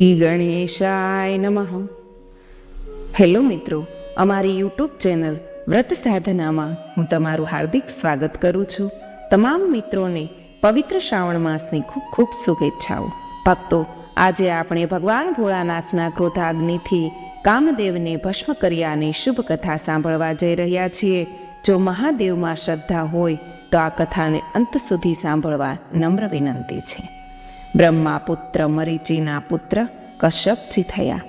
ગણેશાય નમઃ. હેલો મિત્રો, અમારી યુટ્યુબ ચેનલ વ્રત સાધનામાં હું તમારું હાર્દિક સ્વાગત કરું છું. તમામ મિત્રોને પવિત્ર શ્રાવણ માસની ખૂબ ખૂબ શુભેચ્છાઓ. ભક્તો, આજે આપણે ભગવાન ભોળાનાથના ક્રોધાગ્નિથી કામદેવને ભસ્મ કર્યાની શુભ કથા સાંભળવા જઈ રહ્યા છીએ. જો મહાદેવમાં શ્રદ્ધા હોય, તો આ કથાને અંત સુધી સાંભળવા નમ્ર વિનંતી છે. બ્રહ્મા પુત્ર, મરીચીના પુત્ર કશ્યપજી થયા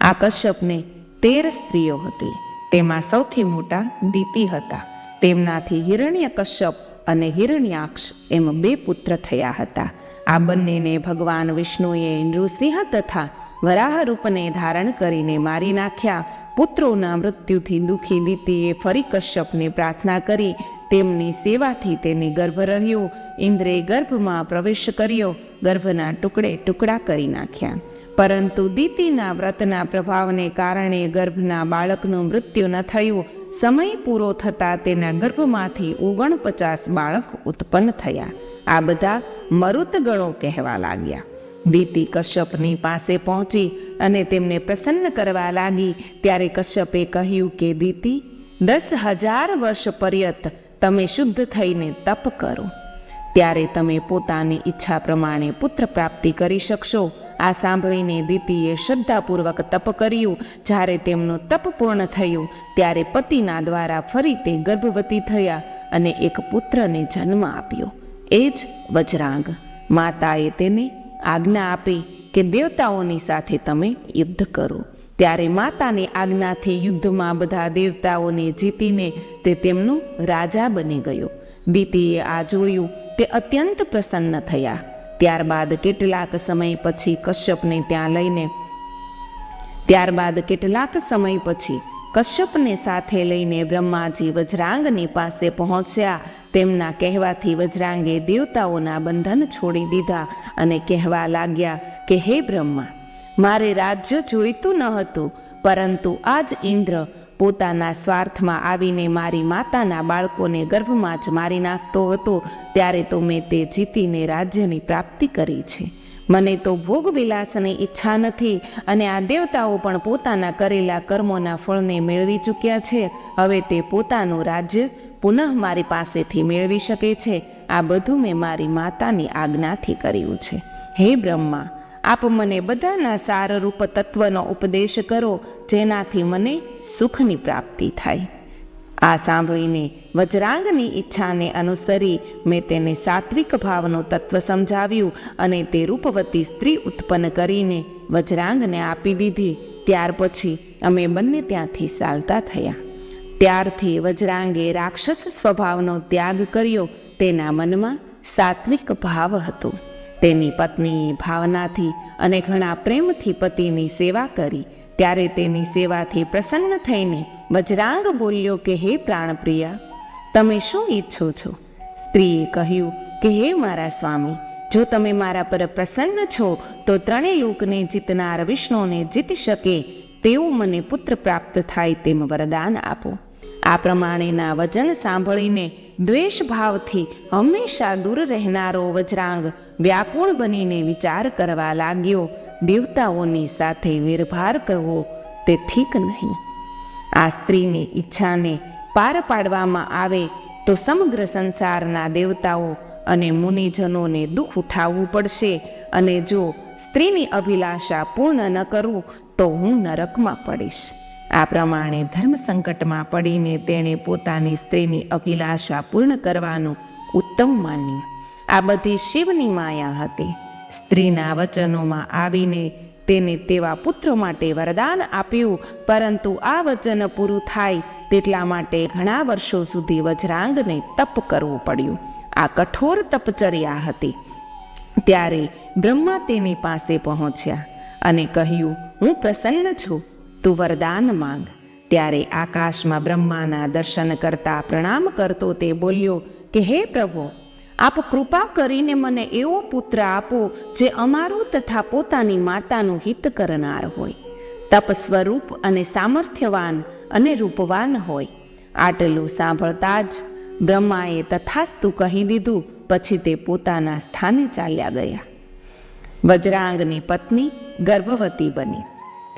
આ કશ્યપને તેર સ્ત્રીઓ હતી. તેમાં સૌથી મોટા દીતિ હતા. તેમનાથી હિરણ્ય કશ્યપ અને હિરણ્યાક્ષ એમ બે પુત્ર થયા હતા. આ બંનેને ભગવાન વિષ્ણુએ નૃસિંહ તથા વરાહ રૂપને ધારણ કરીને મારી નાખ્યા. પુત્રોના મૃત્યુથી દુઃખી દીતીએ ફરી કશ્યપને પ્રાર્થના કરી તેમની સેવાથી તેને ગર્ભ રહ્યો. ઇન્દ્રે ગર્ભમાં પ્રવેશ કર્યો. ગર્ભના ટુકડે ટુકડા કરી નાખ્યા. પરંતુ દીતીના વ્રતના પ્રભાવને કારણે ગર્ભના બાળકનું મૃત્યુ ન થયું. સમય પૂરો થતાં તેના ગર્ભમાંથી ઓગણપચાસ બાળક ઉત્પન્ન થયા. આ બધા મરુતગણો કહેવા લાગ્યા. દીતી કશ્યપની પાસે પહોંચી અને તેમને પ્રસન્ન કરવા લાગી. ત્યારે કશ્યપે કહ્યું કે, દીતી, દસ હજાર વર્ષ પર્યત તમે શુદ્ધ થઈને તપ કરો. ત્યારે તમે પોતાની ઈચ્છા પ્રમાણે પુત્ર પ્રાપ્તિ કરી શકશો. આ સાંભળીને દીતીએ શ્રદ્ધાપૂર્વક તપ કર્યું. જ્યારે તેમનું તપ પૂર્ણ થયું, ત્યારે પતિના દ્વારા ફરી તે ગર્ભવતી થયા અને એક પુત્રને જન્મ આપ્યો. એ જ વજરાંગ. માતાએ તેને આજ્ઞા આપી કે દેવતાઓની સાથે તમે યુદ્ધ કરો. ત્યારે માતાની આજ્ઞાથી યુદ્ધમાં બધા દેવતાઓને જીતીને તે તેમનો રાજા બની ગયો. દીતીએ આ જોયું તે અત્યંત પ્રસન્ન થયા. ત્યારબાદ કેટલાક સમય પછી કશ્યપને ત્યાં લઈને ત્યારબાદ કેટલાક સમય પછી કશ્યપને સાથે લઈને બ્રહ્માજી વજરાંગની પાસે પહોંચ્યા. તેમના કહેવાથી વજરાંગે દેવતાઓના બંધન છોડી દીધા અને કહેવા લાગ્યા કે, હે બ્રહ્મા, મારે રાજ્ય જોઈતું ન હતું, પરંતુ આજ ઇન્દ્ર પોતાના સ્વાર્થમાં આવીને મારી માતાના બાળકોને ગર્ભમાં જ મારી નાખતો હતો, ત્યારે તો મેં તે જીતીને રાજ્યની પ્રાપ્તિ કરી છે. મને તો ભોગ વિલાસની ઈચ્છા નથી અને આ દેવતાઓ પણ પોતાના કરેલા કર્મોના ફળને મેળવી ચૂક્યા છે. હવે તે પોતાનું રાજ્ય પુનઃ મારી પાસેથી મેળવી શકે છે. આ બધું મેં મારી માતાની આજ્ઞાથી કર્યું છે. હે બ્રહ્મા, આપ મને બધાના સારરૂપ તત્વનો ઉપદેશ કરો. જેનાથી મને સુખની પ્રાપ્તિ થાય. આ સાંભળીને વજરાંગની ઈચ્છાને અનુસરી મેં તેને સાત્વિક ભાવનું તત્વ સમજાવ્યું અને તે રૂપવતી સ્ત્રી ઉત્પન્ન કરીને વજરાંગને આપી દીધી. ત્યાર પછી અમે બંને ત્યાંથી ચાલતા થયા. ત્યારથી વજરાંગે રાક્ષસ સ્વભાવનો ત્યાગ કર્યો. તેના મનમાં સાત્વિક ભાવ હતો. તેની પત્ની ભાવનાથી અને ઘણા પ્રેમથી પતિની સેવા કરી. ત્યારે તેની સેવાથી પ્રસન્ન થઈને વજરાંગ બોલ્યો કે, હે પ્રાણપ્રિયા, તમે શું ઈચ્છો છો? સ્ત્રીએ કહ્યું કે, હે મારા સ્વામી, જો તમે મારા પર પ્રસન્ન છો, તો ત્રણેય લોકને જીતનાર વિષ્ણુને જીતી શકે તેવું મને પુત્ર પ્રાપ્ત થાય તેમ વરદાન આપો. આ પ્રમાણેના વચન સાંભળીને દ્વેષ ભાવથી હંમેશા દૂર રહેનારો વજરાંગ વ્યાકુળ બનીને વિચાર કરવા લાગ્યો દેવતાઓની સાથે વેરભાર કરવો તે ઠીક નહીં. આ સ્ત્રીની ઈચ્છાને પાર પાડવામાં આવે તો સમગ્ર સંસારના દેવતાઓ અને મુનિજનોને દુઃખ ઉઠાવવું પડશે અને જો સ્ત્રીની અભિલાષા પૂર્ણ ન કરું તો હું નરકમાં પડીશ. આ પ્રમાણે ધર્મ સંકટમાં પડીને તેણે પોતાની સ્ત્રીની અભિલાષા પૂર્ણ કરવાનું ઉત્તમ માન્યું. આ બધી શિવની માયા હતી. સ્ત્રીના વચનોમાં આવીને તેને તેવા પુત્ર માટે વરદાન આપ્યું, પરંતુ આ વચન પૂરું થાય તેટલા માટે ઘણા વર્ષો સુધી વજરાંગને તપ કરવું પડ્યું. આ કઠોર તપચર્યા હતી. ત્યારે બ્રહ્મા તેની પાસે પહોંચ્યા અને કહ્યું, હું પ્રસન્ન છું. તું વરદાન માંગ. ત્યારે આકાશમાં બ્રહ્માના દર્શન કરતા પ્રણામ કરતો તે બોલ્યો કે, હે પ્રભુ આપ કૃપા કરીને મને એવો પુત્ર આપો જે અમારું તથા પોતાની માતાનું હિત કરનાર હોય. તપ સ્વરૂપ અને સામર્થ્યવાન અને રૂપવાન હોય. આટલું સાંભળતા જ બ્રહ્માએ તથાસ્તુ કહી દીધું, પછી તે પોતાના સ્થાને ચાલ્યા ગયા. વજરાંગની પત્ની ગર્ભવતી બની.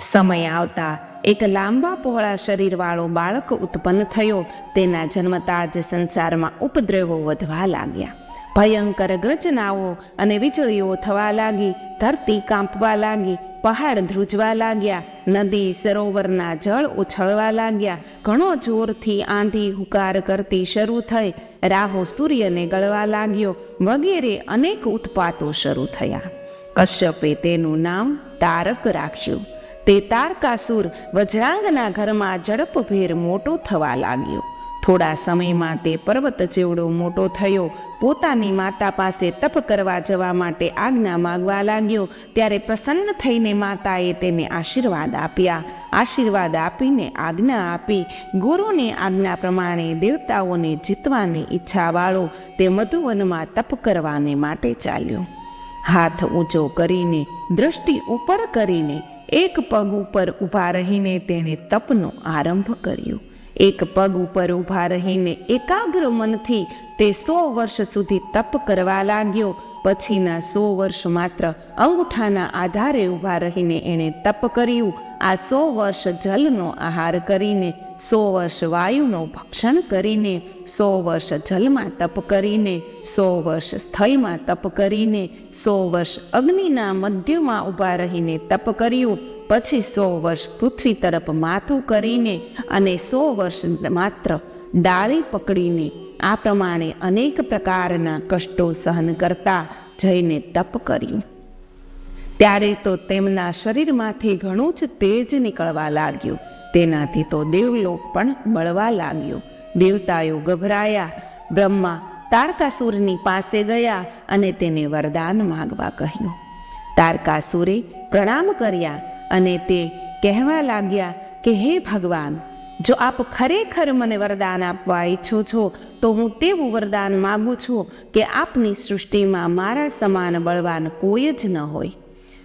સમય આવતા એક લાંબા પહોળા શરીરવાળો બાળક ઉત્પન્ન થયો. તેના જન્મતા જ સંસારમાં ઉપદ્રવો વધવા લાગ્યા. ભયંકર ગર્જનાઓ અને વીજળીઓ થવા લાગી, ધરતી કાંપવા લાગી, પહાડ ધ્રુજવા લાગ્યા, નદી સરોવરના જળ ઉછળવા લાગ્યા. ઘણો જોરથી આંધી હુકાર કરતી શરૂ થઈ, રાહો સૂર્યને ગળવા લાગ્યો, વગેરે અનેક ઉત્પાતો શરૂ થયા. કશ્યપે તેનું નામ તારક રાખ્યું. તે તારકાસુર, વજરાંગના ઘરમાં ઝડપભેર મોટો થવા લાગ્યો. થોડા સમયમાં તે પર્વત જેવડો મોટો થયો. પોતાની માતા પાસે તપ કરવા જવા માટે આજ્ઞા માગવા લાગ્યો. ત્યારે પ્રસન્ન થઈને માતાએ તેને આશીર્વાદ આપ્યા. આશીર્વાદ આપીને આજ્ઞા આપી. ગુરુની આજ્ઞા પ્રમાણે દેવતાઓને જીતવાની ઈચ્છાવાળો તે મધુવનમાં તપ કરવાને માટે ચાલ્યો. હાથ ઊંચો કરીને, દ્રષ્ટિ ઉપર કરીને, એક પગ ઉપર ઊભા રહીને તેણે તપનો આરંભ કર્યો. એક પગ ઉપર ઊભા રહીને એકાગ્ર મનથી તે સો વર્ષ સુધી તપ કરવા લાગ્યો. પછીના સો વર્ષ માત્ર અંગૂઠાના આધારે ઊભા રહીને એણે તપ કર્યું. આ સો વર્ષ જલનો આહાર કરીને, સો વર્ષ વાયુનો ભક્ષણ કરીને, સો વર્ષ જલમાં તપ કરીને, સો વર્ષ સ્થળમાં તપ કરીને, સો વર્ષ અગ્નિના મધ્યમાં ઊભા રહીને તપ કર્યું. પછી સો વર્ષ પૃથ્વી તરફ માથું કરીને અને સો વર્ષ માત્ર ડાળી પકડીને આ પ્રમાણે અનેક પ્રકારના કષ્ટો સહન કરતા જઈને તપ કર્યું. ત્યારે તો તેમના શરીરમાંથી ઘણું જ તેજ નીકળવા લાગ્યું. તેનાથી તો દેવલોક પણ મળવા લાગ્યો. દેવતાઓ ગભરાયા. બ્રહ્મા તારકાસુરની પાસે ગયા અને તેને વરદાન માગવા કહ્યું. તારકાસુરે પ્રણામ કર્યા અને તે કહેવા લાગ્યા કે, હે ભગવાન, જો આપ ખરેખર મને વરદાન આપવા ઈચ્છો છો, તો હું તેવું વરદાન માગું છું કે આપની સૃષ્ટિમાં મારા સમાન બળવાન કોઈ જ ન હોય.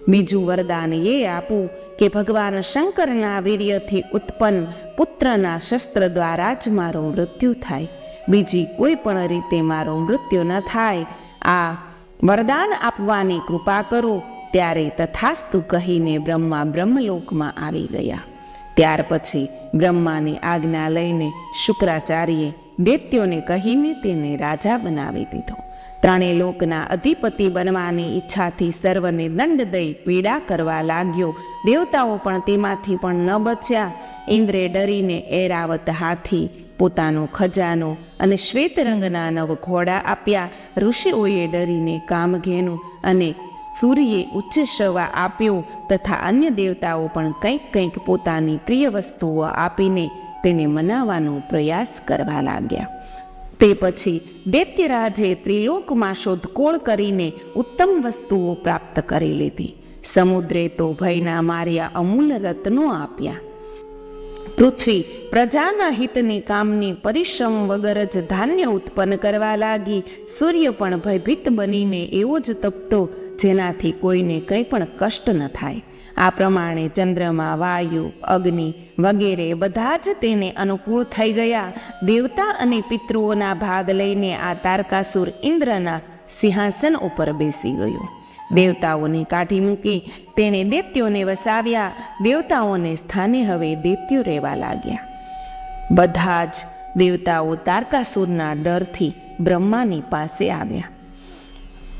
બીજું વરદાન એ આપું કે, ભગવાન શંકરના વીર્યથી ઉત્પન્ન પુત્રના શસ્ત્ર દ્વારા જ મારો મૃત્યુ થાય. બીજી કોઈ પણ રીતે મારો મૃત્યુ ન થાય. આ વરદાન આપવાની કૃપા કરો ત્યારે તથાસ્તુ કહીને બ્રહ્મા બ્રહ્મલોકમાં આવી ગયા. ત્યાર પછી બ્રહ્માની આજ્ઞા લઈને શુક્રાચાર્યે દૈત્યોને કહીને તેને રાજા બનાવી દીધો. ત્રણેય લોકના અધિપતિ બનવાની ઈચ્છાથી સર્વને દંડ દઈ પીડા કરવા લાગ્યો. દેવતાઓ પણ તેમાંથી પણ ન બચ્યા. ઇન્દ્રે ડરીને એરાવત હાથી, પોતાનો ખજાનો અને શ્વેત રંગના નવ ઘોડા આપ્યા. ઋષિઓએ ડરીને કામઘેનું અને સૂર્યે ઉચ્ચ શવા આપ્યો તથા અન્ય દેવતાઓ પણ કંઈક કંઈક પોતાની પ્રિય વસ્તુઓ આપીને તેને મનાવવાનો પ્રયાસ કરવા લાગ્યા. તે પછી દૈત્યરાજે ત્રિલોકમાં શોધખોળ કરીને ઉત્તમ વસ્તુઓ પ્રાપ્ત કરી લીધી. સમુદ્રે તો ભયના માર્યા અમૂલ રત્નો આપ્યા. પૃથ્વી પ્રજાના હિતની કામની પરિશ્રમ વગર જ ધાન્ય ઉત્પન્ન કરવા લાગી. સૂર્ય પણ ભયભીત બનીને એવો જ તપતો જેનાથી કોઈને કંઈ પણ કષ્ટ ન થાય. આ પ્રમાણે ચંદ્રમા, વાયુ, અગ્નિ વગેરે બધા જ તેને અનુકૂળ થઈ ગયા. દેવતા અને પિતૃઓના ભાગ લઈને આ તારકાસુર ઇન્દ્રના સિંહાસન ઉપર બેસી ગયો. દેવતાઓને કાઢી મૂકી તેણે દૈત્યોને વસાવ્યા. દેવતાઓને સ્થાને હવે દૈત્યો રહેવા લાગ્યા. બધા જ દેવતાઓ તારકાસુરના ડરથી બ્રહ્માની પાસે આવ્યા.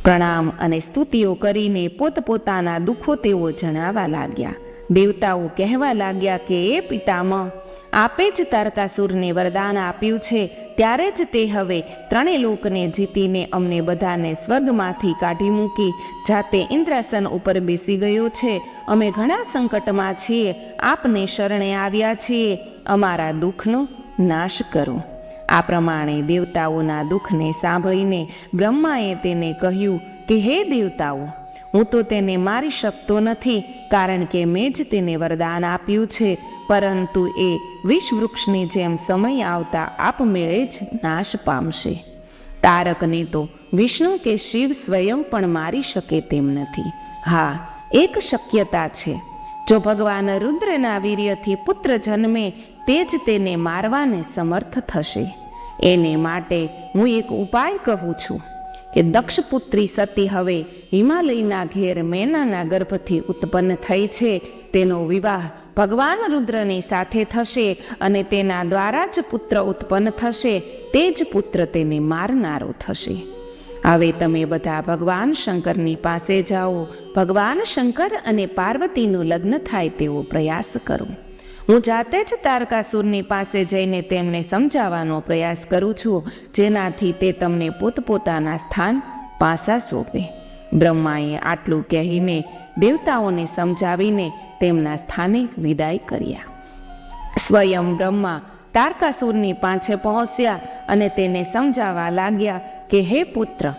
પ્રણામ અને સ્તુતિઓ કરીને પોતપોતાના દુઃખો તેઓ જણાવવા લાગ્યા. દેવતાઓ કહેવા લાગ્યા કે એ પિતામહ, આપે જ તારકાસુરને વરદાન આપ્યું છે. ત્યારે જ તે હવે ત્રણેય લોકને જીતીને અમને બધાને સ્વર્ગમાંથી કાઢી મૂકી જાતે ઇન્દ્રાસન ઉપર બેસી ગયો છે. અમે ઘણા સંકટમાં છીએ. આપને શરણે આવ્યા છીએ. અમારા દુઃખનો નાશ કરો. આ પ્રમાણે દેવતાઓના દુઃખને સાંભળીને બ્રહ્માએ તેને કહ્યું કે, હે દેવતાઓ, હું તો તેને મારી શકતો નથી, કારણ કે મેં જ તેને વરદાન આપ્યું છે, પરંતુ એ વિષવૃક્ષની જેમ સમય આવતા આપમેળે જ નાશ પામશે. તારકને તો વિષ્ણુ કે શિવ સ્વયં પણ મારી શકે તેમ નથી. હા, એક શક્યતા છે. જો ભગવાન રુદ્રના વીર્યથી પુત્ર જન્મે, તે જ તેને મારવાને સમર્થ થશે. એને માટે હું એક ઉપાય કહું છું કે દક્ષપુત્રી સતી હવે હિમાલયના ઘેર મેનાના ગર્ભથી ઉત્પન્ન થઈ છે. તેનો વિવાહ ભગવાન રુદ્રની સાથે થશે અને તેના દ્વારા જ પુત્ર ઉત્પન્ન થશે. તે જ પુત્ર તેને મારનારો થશે. હવે તમે બધા ભગવાન શંકરની પાસે જાઓ. ભગવાન શંકર અને પાર્વતીનું લગ્ન થાય તેવો પ્રયાસ કરો. હું જાતે જ તારકાસુરની પાસે જઈને તેમને સમજાવવાનો પ્રયાસ કરું છું, જેનાથી તે તમને પોતપોતાના સ્થાન પાસા સોંપે. બ્રહ્માએ આટલું કહીને દેવતાઓને સમજાવીને તેમના સ્થાને વિદાય કર્યા. સ્વયં બ્રહ્મા તારકાસુરની પાસે પહોંચ્યા અને તેને સમજાવવા લાગ્યા કે, હે પુત્ર,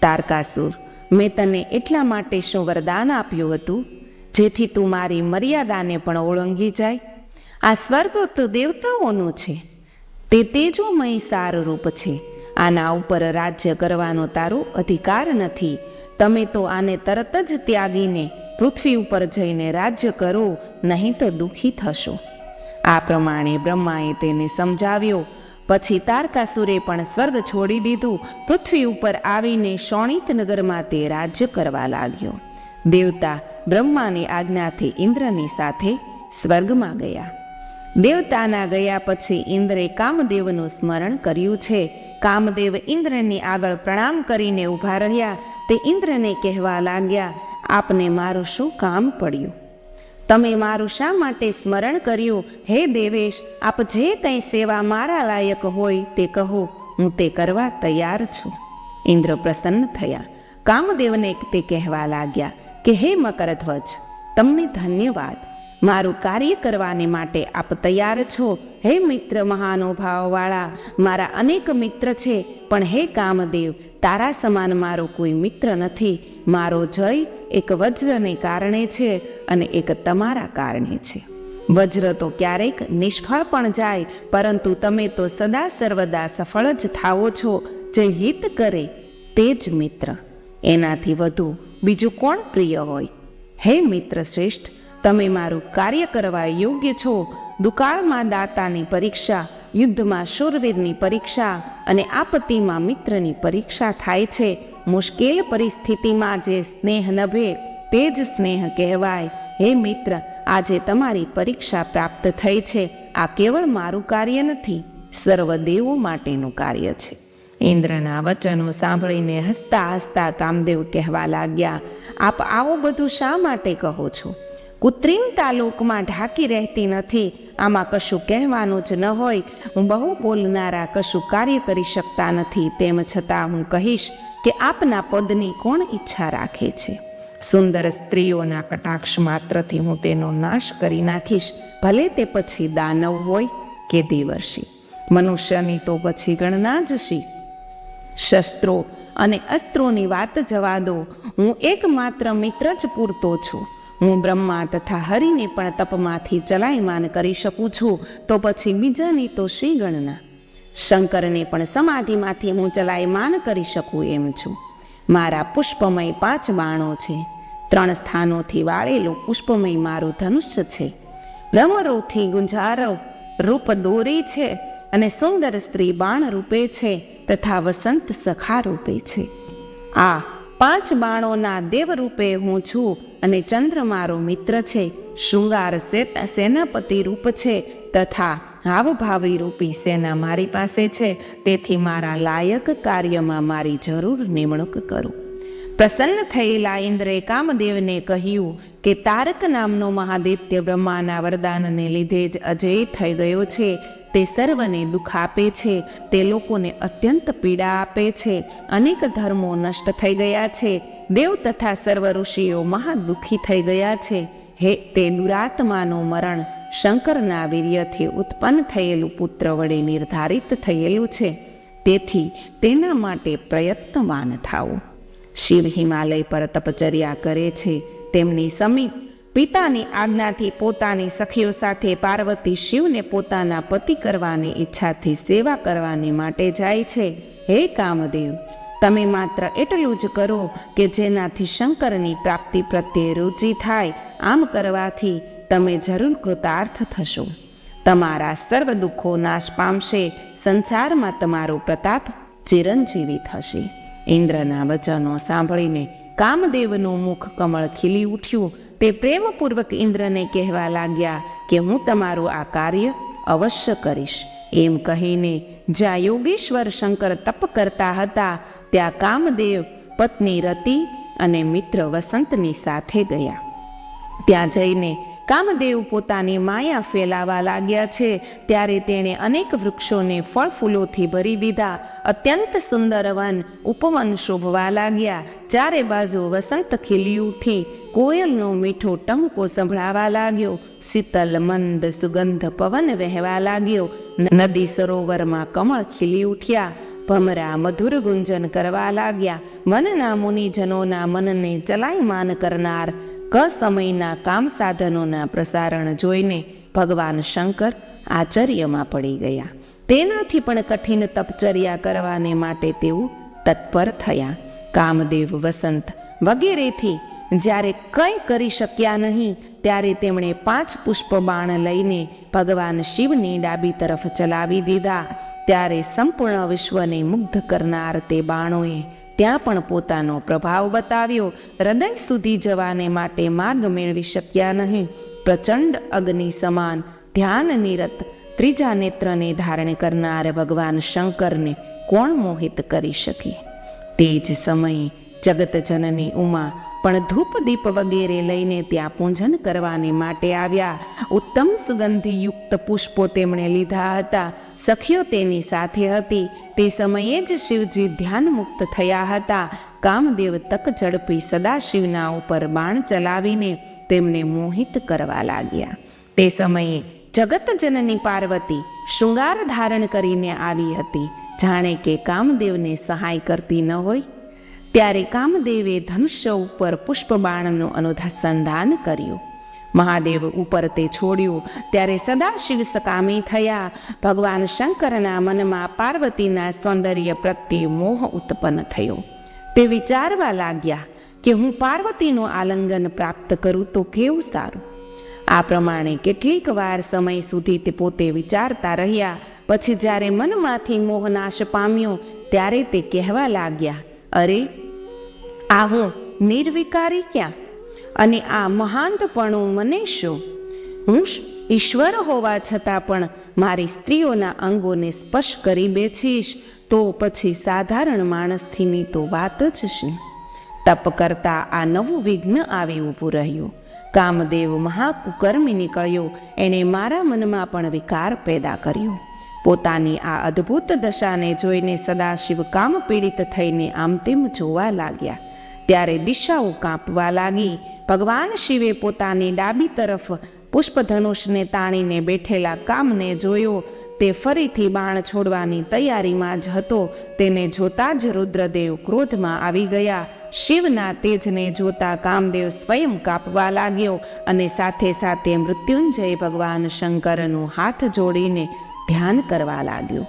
તારકાસુર, મેં તને એટલા માટે શું વરદાન આપ્યું હતું, જેથી તું મારી મર્યાદાને પણ ઓળંગી જાય. આ સ્વર્ગ તો દેવતાઓનું છે, તે તેજોમય સાર રૂપ છે. આના ઉપર રાજ્ય કરવાનો તારો અધિકાર નથી. તમે તો આને તરત જ ત્યાગીને પૃથ્વી ઉપર જઈને રાજ્ય કરો, નહીં તો દુઃખી થશો. આ પ્રમાણે બ્રહ્માએ તેને સમજાવ્યો પછી તારકાસુરે પણ સ્વર્ગ છોડી દીધું. પૃથ્વી ઉપર આવીને શોણિત નગરમાં તે રાજ્ય કરવા લાગ્યો. દેવતા બ્રહ્માની આજ્ઞાથી ઇન્દ્રની સાથે સ્વર્ગમાં ગયા. દેવતાના ગયા પછી ઇન્દ્રે કામદેવનું સ્મરણ કર્યું છે. કામદેવ ઇન્દ્રની આગળ પ્રણામ કરીને ઊભા રહ્યા. તે ઇન્દ્રને કહેવા લાગ્યા, આપને મારું શું કામ પડ્યું? તમે મારું શા માટે સ્મરણ કર્યું? હે દેવેશ, આપ જે કંઈ સેવા મારા લાયક હોય તે કહો. હું તે કરવા તૈયાર છું. ઇન્દ્ર પ્રસન્ન થયા. કામદેવને તે કહેવા લાગ્યા કે, હે મકરધ્વજ, તમને ધન્યવાદ. મારું કાર્ય કરવાને માટે આપ તૈયાર છો. હે મિત્ર મહાનુભાવવાળા મારા અનેક મિત્ર છે, પણ હે કામદેવ, તારા સમાન મારો કોઈ મિત્ર નથી. મારો જય એક વજ્રને કારણે છે અને એક તમારા કારણે છે. વજ્ર તો ક્યારેક નિષ્ફળ પણ જાય, પરંતુ તમે તો સદા સર્વદા સફળ જ થાવો છો. જે હિત કરે તે જ મિત્ર. એનાથી વધુ બીજું કોણ પ્રિય હોય? હે મિત્ર શ્રેષ્ઠ તમે મારું કાર્ય કરવા યોગ્ય છો. દુકાળમાં દાતાની પરીક્ષા, યુદ્ધમાં શૂરવીરની પરીક્ષા અને આપત્તિમાં મિત્રની પરીક્ષા થાય છે. મુશ્કેલ પરિસ્થિતિમાં જે સ્નેહ નભે, તે જ સ્નેહ કહેવાય. હે મિત્ર, આજે તમારી પરીક્ષા પ્રાપ્ત થઈ છે. આ કેવળ મારું કાર્ય નથી સર્વદેવો માટેનું કાર્ય છે. ઇન્દ્રના વચનો સાંભળીને હસતા હસતા કામદેવ કહેવા લાગ્યા, આપ આવું બધું શા માટે કહો છો? કૃત્રિમ તાલુકમાં ઢાંકી રહેતી નથી. આમાં કશું કહેવાનું જ ન હોય. હું બહુ બોલનારા, કશું કાર્ય કરી શકતા નથી. તેમ છતાં હું કહીશ કે આપના પદની કોણ ઈચ્છા રાખે છે? સુંદર સ્ત્રીઓના કટાક્ષ માત્રથી હું તેનો નાશ કરી નાખીશ. ભલે તે પછી દાનવ હોય કે દેવર્ષી. મનુષ્યની તો પછી ગણના જ શી શસ્ત્રો અને અસ્ત્રોની વાત જવા દો. હું એકમાત્ર મિત્ર જ પૂરતો છું. હું બ્રહ્મા તથા હરિને પણ તપમાંથી ચલાયમાન કરી શકું છું, તો પછી બીજાની તો શી ગણના? શંકરને પણ સમાધિમાંથી હું ચલાયમાન કરી શકું એમ છું. મારા પુષ્પમય પાંચ બાણો છે. ત્રણ સ્થાનોથી વાળેલું પુષ્પમય મારું ધનુષ્ય છે. ભ્રમરોથી ગુંજારો રૂપ દોરી છે અને સુંદર સ્ત્રી બાણ રૂપે છે તથા વસંત સખા રૂપે છે. આ પાંચ બાણોના દેવ રૂપે હું છું અને ચંદ્ર મારો મિત્ર છે. શૃંગાર સેનાપતિ રૂપ છે તથા હાવભાવી રૂપી સેના મારી પાસે છે. તેથી મારા લાયક કાર્યમાં મારી જરૂર નિમણૂક કરું. પ્રસન્ન થયેલા ઇન્દ્રે કામદેવને કહ્યું કે તારક નામનો મહાદિત્ય બ્રહ્માના વરદાનને લીધે જ અજય થઈ ગયો છે. તે સર્વને દુઃખ આપે છે. તે લોકોને અત્યંત પીડા આપે છે. અનેક ધર્મો નષ્ટ થઈ ગયા છે. દેવ તથા સર્વ ઋષિઓ મહા દુઃખી થઈ ગયા છે. હે, તે દુરાત્માનું મરણ શંકરના વીર્યથી ઉત્પન્ન થયેલું પુત્ર વડે નિર્ધારિત થયેલું છે. તેથી તેના માટે પ્રયત્નવાન થાઓ. શિવ હિમાલય પર તપચર્યા કરે છે. તેમની સમીપ પિતાની આજ્ઞાથી પોતાની સખીઓ સાથે પાર્વતી શિવને પોતાના પતિ કરવાની ઈચ્છાથી સેવા કરવાની માટે જાય છે. હે કામદેવ તમે માત્ર એટલું જ કરો કે જેનાથી શંકરની પ્રાપ્તિ પ્રત્યે રુચિ થાય, આમ કરવાથી તમે જરૂર કૃતાર્થ થશો. તમારા સર્વ દુઃખો નાશ પામશે, સંસારમાં તમારો પ્રતાપ ચિરંજીવી થશે. ઇન્દ્રના વચનો સાંભળીને કામદેવનું મુખ કમળ ખીલી ઉઠ્યું. તે પ્રેમપૂર્વક ઇન્દ્રને કહેવા લાગ્યા કે હું તમારું આ કાર્ય અવશ્ય કરીશ. એમ કહીને જ્યાં યોગેશ્વર શંકર તપ કરતા હતા ત્યાં કામદેવ, પત્ની રતિ અને મિત્ર વસંતની સાથે ગયા. ત્યાં જઈને કામદેવ પોતાની માયા ફેલાવા લાગ્યા છે. ત્યારે તેણે અનેક વૃક્ષોને ફળ ફૂલોથી ભરી દીધા. અત્યંત સુંદર વન ઉપવન શોભવા લાગ્યા. ચારે બાજુ વસંત ખીલી ઉઠી. કોયલનો મીઠો ટંકો સંભળાવા લાગ્યો. શીતલ, મંદ સુગંધ પવન વહેવા લાગ્યો. નદી સરોવરમાં કમળ ખીલી ઉઠ્યા. ભમરા મધુર ગુંજન કરવા લાગ્યા. વનના મુનિજનોના મનને ચલાયમાન કરનાર ક સમયના કામ સાધનોના પ્રસારણ જોઈને ભગવાન શંકર આચર્યમાં પડી ગયા. તેનાથી પણ કઠિન તપચર્યા કરવાને માટે તેઓ તત્પર થયા. કામદેવ વસંત વગેરેથી જ્યારે કંઈ કરી શક્યા નહીં, ત્યારે તેમણે પાંચ પુષ્પ બાણ લઈને ભગવાન શિવની ડાબી તરફ ચલાવી દીધા. ત્યારે સંપૂર્ણ વિશ્વને મુગ્ધ કરનાર તે બાણોએ ત્યાં પણ પોતાનો પ્રભાવ બતાવ્યો. હૃદય સુધી જવાને માટે માર્ગ મેળવી શક્યા નહીં. પ્રચંડ અગ્નિ સમાન ધ્યાન નિરત ત્રીજા નેત્રને ધારણ કરનાર ભગવાન શંકરને કોણ મોહિત કરી શકે? તે જ સમયે જગત જનની ઉમા પણ ધૂપ દીપ વગેરે લઈને ત્યાં પૂજન કરવાને માટે આવ્યા. ઉત્તમ સુગંધીયુક્ત પુષ્પો તેમણે લીધા હતા. સખીઓ તેની સાથે હતી. તે સમયે જ શિવજી ધ્યાન મુક્ત થયા હતા. કામદેવ તક ઝડપી સદાશિવના ઉપર બાણ ચલાવીને તેમને મોહિત કરવા લાગ્યા. તે સમયે જગતજનની પાર્વતી શૃંગાર ધારણ કરીને આવી હતી. જાણે કે કામદેવને સહાય કરતી ન હોય. ત્યારે કામદેવે ધનુષ્ય ઉપર પુષ્પબાણનું અનુસંધાન કર્યું. મહાદેવ ઉપર તે છોડ્યું. ત્યારે સદાશિવ સકામી થયા. ભગવાન શંકરના મનમાં પાર્વતીના સૌંદર્ય પ્રત્યે મોહ ઉત્પન્ન થયો. તે વિચારવા લાગ્યા કે હું પાર્વતીનું આલિંગન પ્રાપ્ત કરું તો કેવું સારું. આ પ્રમાણે કેટલીક વાર સમય સુધી તે પોતે વિચારતા રહ્યા. પછી જ્યારે મનમાંથી મોહ નાશ પામ્યો, ત્યારે તે કહેવા લાગ્યા, અરે, આવો નિર્વિકારી ક્યાં? અને આ મહાંતપણું મને શું હું ઈશ્વર હોવા છતાં પણ મારી સ્ત્રીઓના અંગોને સ્પર્શ કરી બેસીશ તો પછી સાધારણ માણસથીની તો વાત જ છે. તપ કરતા આ નવું વિઘ્ન આવી ઊભું રહ્યું. કામદેવ મહાકુકર્મી નીકળ્યો, એણે મારા મનમાં પણ વિકાર પેદા કર્યો. પોતાની આ અદ્ભુત દશાને જોઈને સદાશિવ કામ પીડિત થઈને આમ તેમ જોવા લાગ્યા. ત્યારે દિશાઓ કાંપવા લાગી ભગવાન શિવે પોતાની ડાબી તરફ પુષ્પધનુષને તાણીને બેઠેલા કામને જોયો. તે ફરીથી બાણ છોડવાની તૈયારીમાં જ હતો. તેને જોતા જ રુદ્રદેવ ક્રોધમાં આવી ગયા. શિવના તેજને જોતા કામદેવ સ્વયં કાપવા લાગ્યો અને સાથે સાથે મૃત્યુંજય ભગવાન શંકરનું હાથ જોડીને ધ્યાન કરવા લાગ્યો.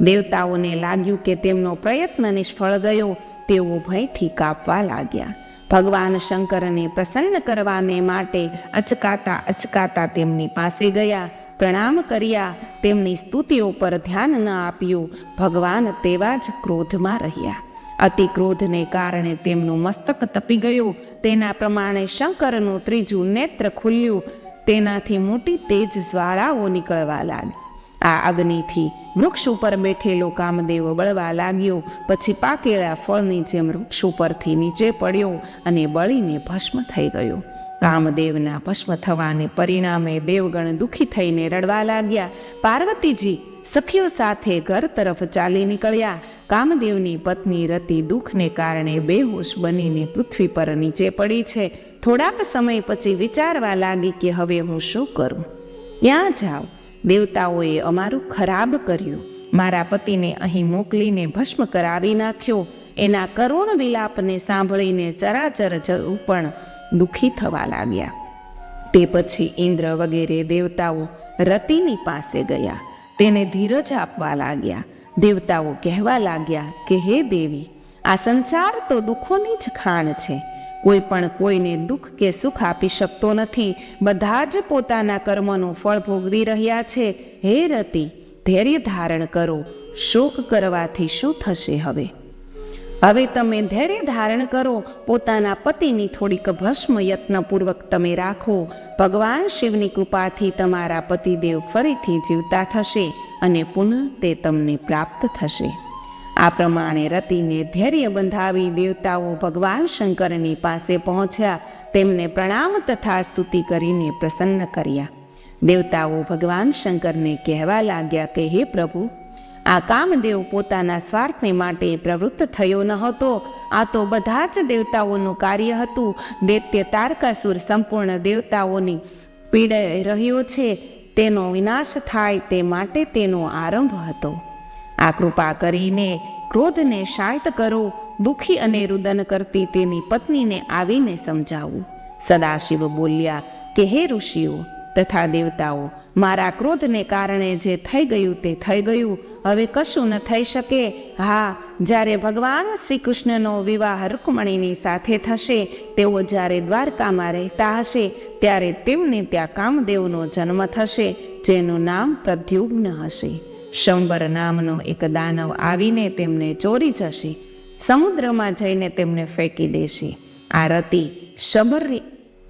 દેવતાઓને લાગ્યું કે તેમનો પ્રયત્ન નિષ્ફળ ગયો. તેઓ ભયથી કાપવા લાગ્યા. ભગવાન શંકરને પ્રસન્ન કરવાને માટે અચકાતા અચકાતા તેમની પાસે ગયા, પ્રણામ કર્યા, તેમની સ્તુતિઓ પર ધ્યાન ન આપ્યું. ભગવાન તેવા જ ક્રોધમાં રહ્યા. અતિ ક્રોધને કારણે તેમનું મસ્તક તપી ગયું. તેના પ્રમાણે શંકરનું ત્રીજું નેત્ર ખુલ્યું. તેનાથી મોટી તેજ જ્વાળાઓ નીકળવા લાગી. આ અગ્નિથી વૃક્ષ ઉપર બેઠેલો કામદેવ બળવા લાગ્યો. પછી પાકેલા ફળની જેમ વૃક્ષ ઉપરથી નીચે પડ્યો અને બળીને ભસ્મ થઈ ગયો. કામદેવના ભસ્મ થવાને પરિણામે દેવગણ દુઃખી થઈને રડવા લાગ્યા. પાર્વતીજી, સખીઓ સાથે ઘર તરફ ચાલી નીકળ્યા. કામદેવની પત્ની રતિ દુઃખને કારણે બેહોશ બનીને પૃથ્વી પર નીચે પડી છે. થોડાક સમય પછી વિચારવા લાગી કે હવે હું શું કરું? ક્યાં જાઉં દેવતાઓએ અમારું ખરાબ કર્યું. મારા પતિને અહીં મોકલીને ભસ્મ કરાવી નાખ્યો. એના કરુણ વિલાપને સાંભળીને ચરાચર પણ દુઃખી થવા લાગ્યા. તે પછી ઇન્દ્ર વગેરે દેવતાઓ રતિની પાસે ગયા. તેને ધીરજ આપવા લાગ્યા. દેવતાઓ કહેવા લાગ્યા કે, હે દેવી, આ સંસાર તો દુઃખોની જ ખાણ છે. કોઈ પણ કોઈને દુઃખ કે સુખ આપી શકતો નથી. બધા જ પોતાના કર્મનું ફળ ભોગવી રહ્યા છે. હે રતિ, ધૈર્ય ધારણ કરો. શોક કરવાથી શું થશે હવે? હવે તમે ધૈર્ય ધારણ કરો. પોતાના પતિની થોડીક ભસ્મ યત્નપૂર્વક તમે રાખો. ભગવાન શિવની કૃપાથી તમારા પતિદેવ ફરીથી જીવતા થશે અને પુનઃ તે તમને પ્રાપ્ત થશે. આ પ્રમાણે રતિને ધૈર્ય બંધાવી દેવતાઓ ભગવાન શંકરની પાસે પહોંચ્યા. તેમને પ્રણામ તથા સ્તુતિ કરીને પ્રસન્ન કર્યા. દેવતાઓ ભગવાન શંકરને કહેવા લાગ્યા કે, હે પ્રભુ, આ કામદેવ પોતાના સ્વાર્થને માટે પ્રવૃત્ત થયો ન હતો. આ તો બધા જ દેવતાઓનું કાર્ય હતું. દૈત્ય તારકાસુર સંપૂર્ણ દેવતાઓની પીડાઈ રહ્યો છે. તેનો વિનાશ થાય તે માટે તેનો આરંભ હતો. આ કૃપા કરીને ક્રોધને શાંત કરો, દુઃખી અને રુદન કરતી તેની પત્નીને આવીને સમજાવું. સદાશિવ બોલ્યા, કે હે ઋષિઓ, તથા દેવતાઓ, મારા ક્રોધને કારણે જે થઈ ગયું તે થઈ ગયું. હવે કશું ન થઈ શકે. હા, જ્યારે ભગવાન શ્રી કૃષ્ણનો વિવાહ રૂકમણીની સાથે થશે, તેઓ જ્યારે દ્વારકામાં રહેતા હશે, ત્યારે તેમને ત્યાં કામદેવનો જન્મ થશે, જેનું નામ પ્રદ્યુમ્ન હશે. શંબર નામનો એક દાનવ આવીને તેમને ચોરી જશે. સમુદ્રમાં જઈને તેમને ફેંકી દેશે. આ રતિ શબર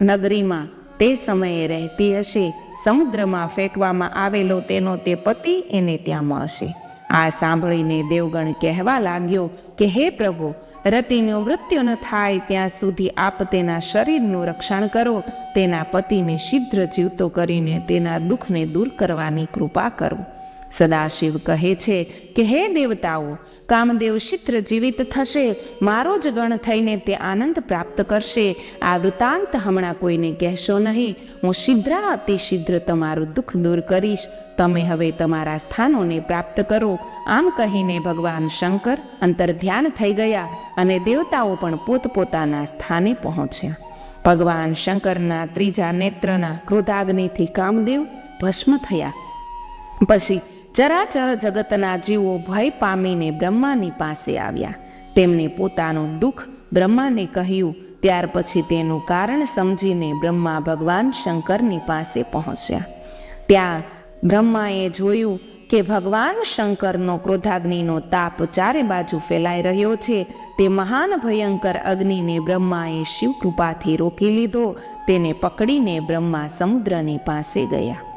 નગરીમાં તે સમયે રહેતી હશે. સમુદ્રમાં ફેંકવામાં આવેલો તેનો તે પતિ એને ત્યાં મળશે. આ સાંભળીને દેવગણ કહેવા લાગ્યો કે, હે પ્રભુ, રતિનું મૃત્યુ ન થાય ત્યાં સુધી આપ તેના શરીરનું રક્ષણ કરો. તેના પતિને શીઘ્ર જીવતો કરીને તેના દુઃખને દૂર કરવાની કૃપા કરો. સદાશિવ કહે છે કે, હે દેવતાઓ, કામદેવ શિત્ર જીવિત થશે. મારો જ ગણ થઈને તે આનંદ પ્રાપ્ત કરશે. આ વૃતાંત હમણાં કોઈને કહેશો નહીં. હું શિદ્રા અતિ શીઘ્ર તમારું દુઃખ દૂર કરીશ. તમે હવે તમારા સ્થાનોને પ્રાપ્ત કરો. આમ કહીને ભગવાન શંકર અંતર ધ્યાન થઈ ગયા અને દેવતાઓ પણ પોતપોતાના સ્થાને પહોંચ્યા. ભગવાન શંકરના ત્રીજા નેત્રના ક્રોધાગ્નિથી કામદેવ ભસ્મ થયા. પછી ચરાચર જગતના જીવો ભય પામીને બ્રહ્માની પાસે આવ્યા. તેમણે પોતાનું દુઃખ બ્રહ્માને કહ્યું, ત્યાર પછી તેનું કારણ સમજીને બ્રહ્મા ભગવાન શંકરની પાસે પહોંચ્યા. ત્યાં બ્રહ્માએ જોયું કે ભગવાન શંકરનો ક્રોધાગ્નિનો તાપ ચારે બાજુ ફેલાઈ રહ્યો છે. તે મહાન ભયંકર અગ્નિને બ્રહ્માએ શિવ કૃપાથી રોકી લીધો. તેને પકડીને બ્રહ્મા સમુદ્રની પાસે ગયા.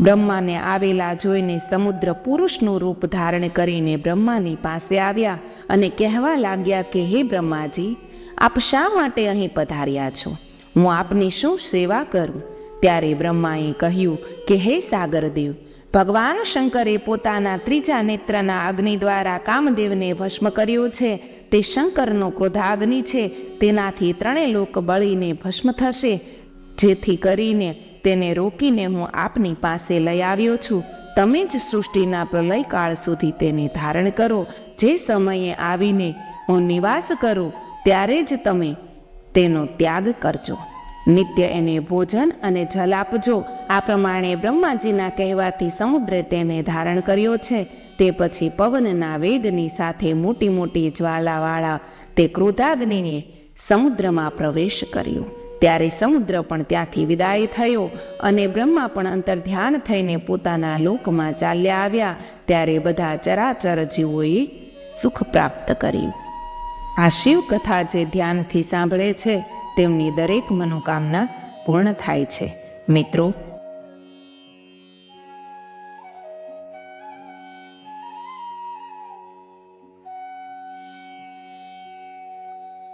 બ્રહ્માને આવેલા જોઈને સમુદ્ર પુરુષનું રૂપ ધારણ કરીને બ્રહ્માની પાસે આવ્યા અને કહેવા લાગ્યા કે, હે બ્રહ્માજી, આપ શા માટે અહીં પધાર્યા છો? હું આપની શું સેવા કરું? ત્યારે બ્રહ્માએ કહ્યું કે, હે સાગરદેવ, ભગવાન શંકરે પોતાના ત્રીજા નેત્રના અગ્નિ દ્વારા કામદેવને ભસ્મ કર્યો છે. તે શંકરનો ક્રોધાગ્નિ છે. તેનાથી ત્રણેય લોક બળીને ભસ્મ થશે. જેથી કરીને તેને રોકીને હું આપની પાસે લઈ આવ્યો છું. તમે જ સૃષ્ટિના પ્રલયકાળ સુધી તેને ધારણ કરો. જે સમયે આવીને હું નિવાસ કરું, ત્યારે જ તમે તેનો ત્યાગ કરજો. નિત્ય એને ભોજન અને જલ આપજો. આ પ્રમાણે બ્રહ્માજીના કહેવાથી સમુદ્રે તેને ધારણ કર્યો છે. તે પછી પવનના વેગની સાથે મોટી મોટી જ્વાલાવાળા તે ક્રોધાગ્નિને સમુદ્રમાં પ્રવેશ કર્યો. ત્યારે સમુદ્ર પણ ત્યાંથી વિદાય થયો અને બ્રહ્મા પણ અંતર ધ્યાન થઈને પોતાના લોકમાં ચાલ્યા આવ્યા. ત્યારે બધા ચરાચર જીવોએ સુખ પ્રાપ્ત કર્યું. આ શિવ કથા જે ધ્યાનથી સાંભળે છે, તેમની દરેક મનોકામના પૂર્ણ થાય છે. મિત્રો